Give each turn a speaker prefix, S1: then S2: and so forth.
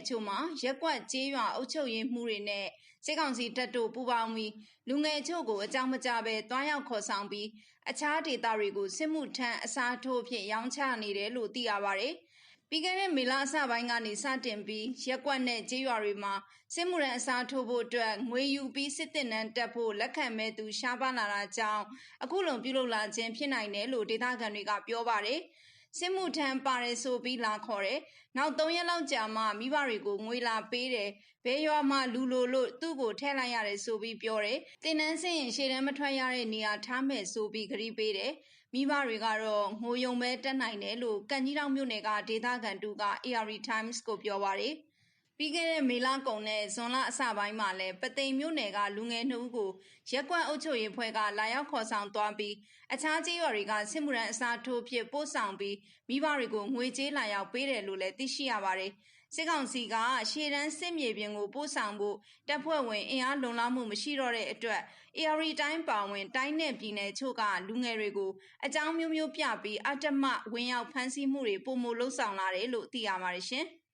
S1: အချို့မှာရက်ကွက်ကျေးရွာအုပ်ချုပ်ရေးမှုတွေနဲ့စစ်ကောင်စီတပ်တို့ပူးပေါင်းပြီးလူငယ်အချို့ကိုအကြောင်းမကြဘဲတွားရောက်ခေါ်ဆောင်ပြီးအခြားဒေသတွေကိုစစ်မှုထမ်းအစားထိုးအဖြစ်ရောင်းချနေတယ်လို့သိရပါတယ်။ပြီးခဲ့တဲ့မေလအစပိုင်းကနေစတင်ပြီးရက်ကွက်နဲ့ကျေးရွာတွေမှာစစ်မှုရန်အစားထိုးဖို့အတွက်ငွေယူပြီးစစ်တပ်နန်းတက်ဖို့လက်ခံမဲ့သူရှားပါလာတာကြောင့်အခုလုံပြုလုပ်လာခြင်းဖြစ်နိုင်တယ်လို့ဒေသခံတွေကပြောပါတယ်။ စစ်မှုထမ်းပါတယ်ဆိုပြီးလာခေါ်တယ်။နောက်၃ရက်လောက်ကြာမှမိဘတွေကိုငွေလာပေးတယ်။ဘဲရွာမှလူလိုလို့သူ့ကိုထဲလိုက်ရတယ်ဆိုပြီးပြောတယ်။တင်နန်းစင်ရင်ရှေ့တန်းမထွက်ရတဲ့နေရာထားမဲ့ဆိုပြီးဂရီးပေးတယ်။မိဘတွေကတော့ငိုယုံပဲတက်နိုင်တယ်လို့ကန်ကြီးတောင်မြို့နယ်ကဒေသခံတူက AR Times ကိုပြောပါတယ်။ ပြီးခဲ့တဲ့မေလကုံနဲ့ဇွန်လအစပိုင်းမှာလည်းပသိမ်မြို့နယ်ကလူငယ်နှုတ်ကိုရက်ကွက်အုပ်ချုပ်ရေးဖွဲ့ကလာရောက်ခေါ်ဆောင်သွားပြီးအခြားကျေးရွာတွေကစစ်မှုရန်အစားထိုးဖြစ်ပို့ဆောင်ပြီးမိဘတွေကိုငွေကြေးလာရောက်ပေးတယ်လို့လည်းသိရှိရပါတယ်။စစ်ကောင်စီကရှေ့တန်းစစ်မြေပြင်ကိုပို့ဆောင်ဖို့တပ်ဖွဲ့ဝင်အင်အားလုံလောက်မှုမရှိတော့တဲ့အတွက် AR တိုင်းပါဝင်တိုင်းနယ်ပြည်နယ်ချို့ကလူငယ်တွေကိုအကြောင်းမျိုးမျိုးပြပြီးအတ္တမဝင်ရောက်ဖမ်းဆီးမှုတွေပုံမလှုပ်ဆောင်လာတယ်လို့သိရပါတယ်ရှင်။